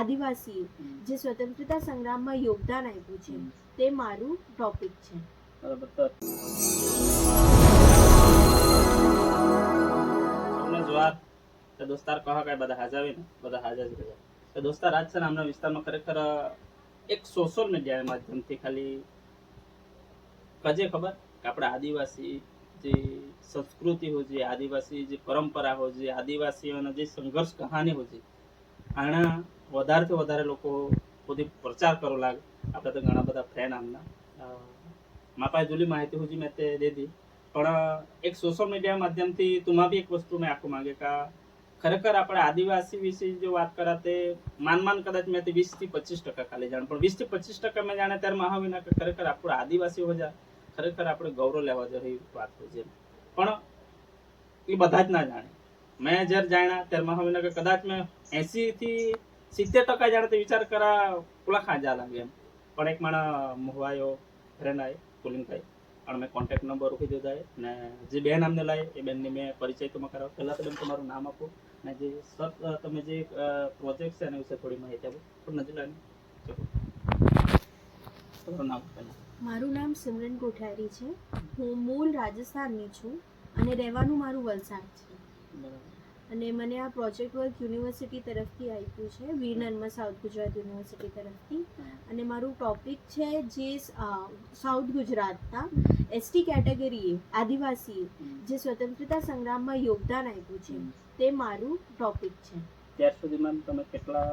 આદિવાસી જે સ્વતંત્રતા સંગ્રામમાં યોગદાન આપ્યું છે તે મારું ટોપિક છે. બરાબર તો દોસ્તાર કહો કે બધા હાજર ને બધા હાજર જ રહ્યા. તો દોસ્તાર આજ છે ને હમણાં વિસ્તારમાં ખરેખર એક સોશિયલ મીડિયા માધ્યમથી ખાલી કજે ખબર કે આપણે આદિવાસી જે સંસ્કૃતિ હોય આદિવાસી જે પરંપરા હોય છે આદિવાસીઓના જે સંઘર્ષ કહાની હોય છે આના વધારેથી વધારે લોકો સુધી પ્રચાર કરો લાગે. આપણે તો ઘણા બધા ફેન આમના. મારા પાસે જુલી માહિતી સુધી મેં તે દે પણ એક સોશિયલ મીડિયા માધ્યમથી તુમાં બી એક વસ્તુ મેં આખું માંગે કે ખરેખર આપણે આદિવાસી વિશે જો વાત કરા તે માન માન કદાચ મેં તે વીસથી પચીસ ટકા ખાલી જાણ. પણ વીસથી પચીસ ટકા મેં જાણે ત્યારે મહાવીના ખરેખર આપણું આદિવાસી હો જા ખરેખર આપણે ગૌરવ લેવા જેવી વાત હોય છે. પણ, એ બધા જ ના જાણે. મેં જ્યારે જાણ્યા ત્યારે મહાવીના કે કદાચ મેં એસી થી સિત્તેર ટકા જાણે તે વિચાર કરા પુલા ખાંજા લાગે એમ. પણ એક માણા મોહવાયો ફ્રેન્ડ આવે પુલિંગભાઈ અને મેં કોન્ટેક્ટ નંબર મૂકી દીધા છે ને જે બેન અમને લાય એ બેનની મેં પરિચય તમે કરાવો પહેલાં તો બેન તમારું નામ આપો. ને જે સર તમે જે પ્રોજેક્ટ છે એના વિશે થોડી માહિતી આપો. પણ નજર લાવીને. તમારું નામ મારું નામ સિમરન કોઠારી છે. હું મૂળ રાજસ્થાનની છું અને રહેવાનું મારું વલસાડ છે. બરાબર. અને મને આ પ્રોજેક્ટ વર્ક યુનિવર્સિટી તરફથી આપ્યું છે વીર સાઉથ ગુજરાત યુનિવર્સિટી તરફથી. અને મારું ટોપિક છે જે સાઉથ ગુજરાતના એસટી કેટેગરીએ આદિવાસીએ જે સ્વતંત્રતા સંગ્રામમાં યોગદાન આપ્યું છે, તે મારું ટોપિક છે. ત્યાર સુધીમાં તમે કેટલા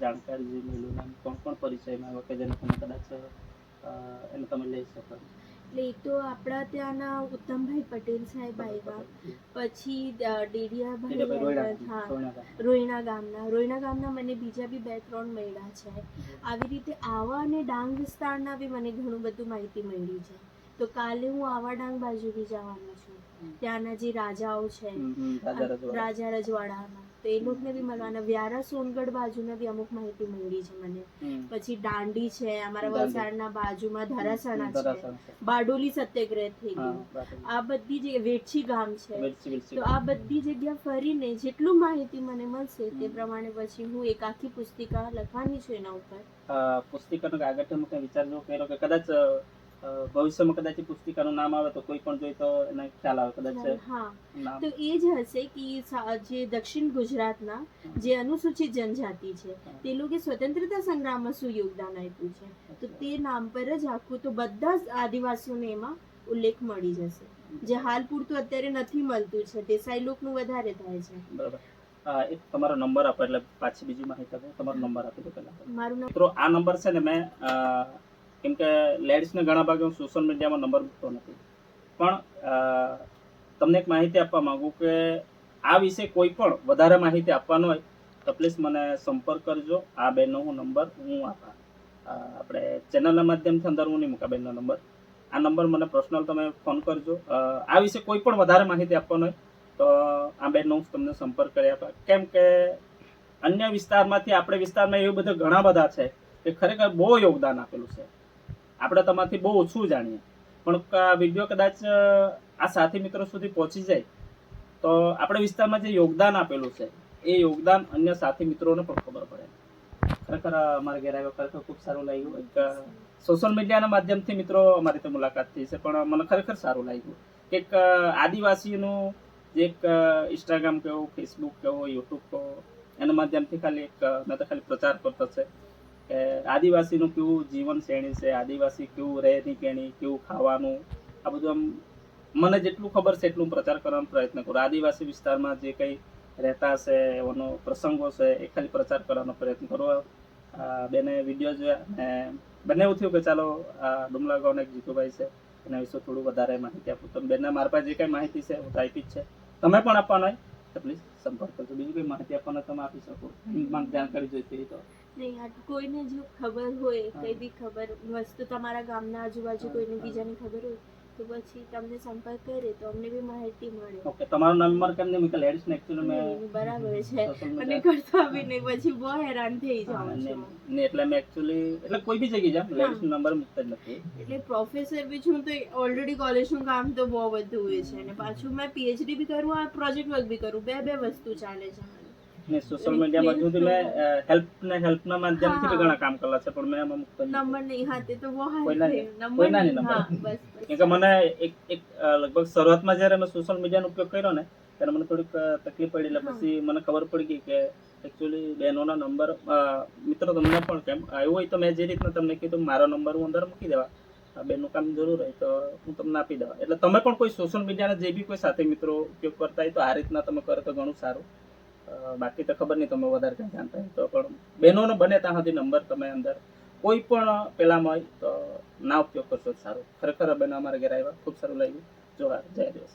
જાણકારી જે મેળવ્યું કોણ કોણ પરિચયમાં આવ્યો કે જેને તમે કદાચ એને તમે લઈ શકો? એટલે એક તો આપણા ત્યાંના ઉત્તમભાઈ પટેલ સાહેબ આવ્યા પછી ડેડિયાભાઈ હા રોયણા ગામના. રોયણા ગામના મને બીજા બી બે ત્રણ મળ્યા છે. આવી રીતે આવા અને ડાંગ વિસ્તારના બી મને ઘણું બધું માહિતી મળી છે. તો કાલે હું આવા ડાંગ બાજુ બી જવાનું છું. ત્યાંના જે રાજાઓ છે રાજા રજવાડા. તો એ લોકોને બી મળવાના વ્યારા સોનગઢ બાજુના બી અમુક માહિતી મળી છે મને. પછી દાંડી છે અમારા. વલસાડના બાજુમાં ધરાસણા છે. બારડોલી સત્યાગ્રહ થઈ ગયું. આ બધી જગ્યા વેઠી ગામ છે. તો આ બધી જગ્યા ફરીને જેટલું માહિતી મને મળશે તે પ્રમાણે પછી હું એક આખી પુસ્તિકા લખવાની છું એના ઉપર. પુસ્તિકાનો કાગળ તમે વિચારજો કર્યો કે કદાચ ભવિષ્યમાં કદાચ પુસ્તિકાનું નામ આવે તો કોઈ પણ જોઈ તો એને ખ્યાલ આવે કદાચ હા તો એ જ હશે કે જે દક્ષિણ ગુજરાતના જે અનુસૂચિત જનજાતિ છે તે લોકો સ્વતંત્રતા સંગ્રામમાં શું યોગદાન આપ્યું છે? તો તે નામ પર જ આખું તો બધા જ આદિવાસીઓને એમાં ઉલ્લેખ મળી જશે. જે હાલ પૂરતું અત્યારે નથી મળતું છે દેસાઈ લોકનું વધારે થાય છે. બરાબર. એક તમારો નંબર આપો એટલે પાછી બીજી માહિતી આપો. તમારો નંબર આપી દો પહેલા. મારું મિત્રો આ નંબર છે ને મેં કેમ કે લેડીઝને ઘણા ભાગે હું સોશિયલ મીડિયામાં નંબર મૂકતો નથી. પણ તમને એક માહિતી આપવા માંગુ કે આ વિશે કોઈ પણ વધારે માહિતી આપવાનું હોય, તો પ્લીઝ મને સંપર્ક કરજો. આ બેનનો હું નંબર, હું આપા આપણે ચેનલના માધ્યમથી અંદર હું નહીં મૂકા બેનનો નંબર. આ નંબર મને પર્સનલ તમે ફોન કરજો. આ વિશે કોઈ પણ વધારે માહિતી આપવાનું હોય, તો આ બેનનો હું તમને સંપર્ક કરી આપા કેમ કે અન્ય વિસ્તારમાંથી, આપણે વિસ્તારમાં એવું બધા ઘણા બધા છે કે ખરેખર બહુ યોગદાન આપેલું છે. આપણે તમારથી બહુ ઓછું જાણીએ. પણ વીડિયો કદાચ આ સાથી મિત્રો સુધી પહોંચી જાય, તો આપણે વિસ્તારમાં જે યોગદાન આપેલું છે, એ યોગદાન અન્ય સાથી મિત્રોને પણ ખબર પડે. ખરેખર અમારે ઘેર આવ્યો ખરેખર ખૂબ સારું લાગ્યું. એક સોશિયલ મીડિયાના માધ્યમથી મિત્રો અમારી તો મુલાકાત થઈ છે, પણ મને ખરેખર સારું લાગ્યું કે એક આદિવાસીનું જે એક ઇન્સ્ટાગ્રામ કહો ફેસબુક કહો યુટ્યુબ કહો, એના માધ્યમથી ખાલી એક મેં તો ખાલી પ્રચાર કરતો છે. કે આદિવાસીનું કેવું જીવન શૈલી છે, આદિવાસી કેવું રહેણી કેણી, કેવું ખાવાનું, આ બધું આમ મને જેટલું ખબર છે એટલું પ્રચાર કરવાનો પ્રયત્ન કરું. આદિવાસી વિસ્તારમાં જે કંઈ રહેતા છે એનો પ્રસંગો છે, એ ખાલી પ્રચાર કરવાનો પ્રયત્ન કરું. બેને વીડિયો જોયા અને બંને એવું થયું કે ચાલો, આ ડુમલા ગામના એક જીતુભાઈ છે, એના વિશે થોડું વધારે માહિતી આપું. તો બેનના મારા પાસે જે કંઈ માહિતી છે હું તો આપી જ છે. તમે પણ આપવાના હોય? તો પ્લીઝ સંપર્ક કરજો. બીજી કોઈ માહિતી આપવાનો તમે આપી શકો. મને જાણકારી જોઈતી હોય તો નહીં આ કોઈને જો ખબર હોય કઈ બી ખબર વસ્તુ તમારા ગામના આજુબાજુ કોઈને બીજાની ખબર હોય તો પછી તમને સંપર્ક કરે તો અમને બી માહિતી મળે. ઓકે તમારો નંબર કેમ નહીં? મૂકે ને એક્ચ્યુઅલી મેં બરાબર છે. અને કરતા બી નહીં પછી બહુ હેરાન થઈ જાઉં છું. ને એટલે મેં એક્ચ્યુઅલી એટલે કોઈ બી જગ્યાએ જામ લેડીઝ નંબર મૂકતા જ નથી. એટલે પ્રોફેસર બી છું તો ઓલરેડી કોલેજનું કામ તો બહુ બધું હોય છે. અને પાછું મેં પીએચડી બી કરું આ પ્રોજેક્ટ વર્ક બી કરું બે બે વસ્તુ ચાલે છે. ને સોશિયલ મીડિયામાં મેં હેલ્પ ને હેલ્પના માધ્યમથી બી ઘણા કામ કરેલા છે પણ મેં એમાં મુક્ત નંબર નહીં હા તે તો બહુ કોઈના છે. નહીં. નંબર કોઈના નહીં. નહીં નંબર. બસ, બસ. કેમ કે મને એક એક લગભગ શરૂઆતમાં જ્યારે મેં સોશિયલ મીડિયાનો ઉપયોગ કર્યો ને ત્યારે મને થોડીક તકલીફ પડી એટલે પછી મને ખબર પડી ગઈ કે એકચ્યુઅલી બહેનોના નંબર મિત્રો તમને પણ કેમ આવ્યું હોય તો મેં જે રીતના તમને કીધું મારો નંબર હું અંદર મૂકી દેવા બેનનું કામ જરૂર હોય તો હું તમને આપી દેવા એટલે તમે પણ કોઈ સોશિયલ મીડિયાના જે બી કોઈ સાથે મિત્રો ઉપયોગ કરતા હોય તો આ રીતના તમે કરો તો ઘણું સારું બાકી તો ખબર નહીં તમે વધારે કંઈ જાણતા તો, પણ બહેનોનો બને ત્યાં સુધી નંબર તમે અંદર. કોઈ પણ પેલામાં હોય તો ના ઉપયોગ કરશો સારું. ખરેખર બહેનો અમારા ઘરે આવ્યા, ખૂબ સારું લાગ્યું. જોવા જય દિવસ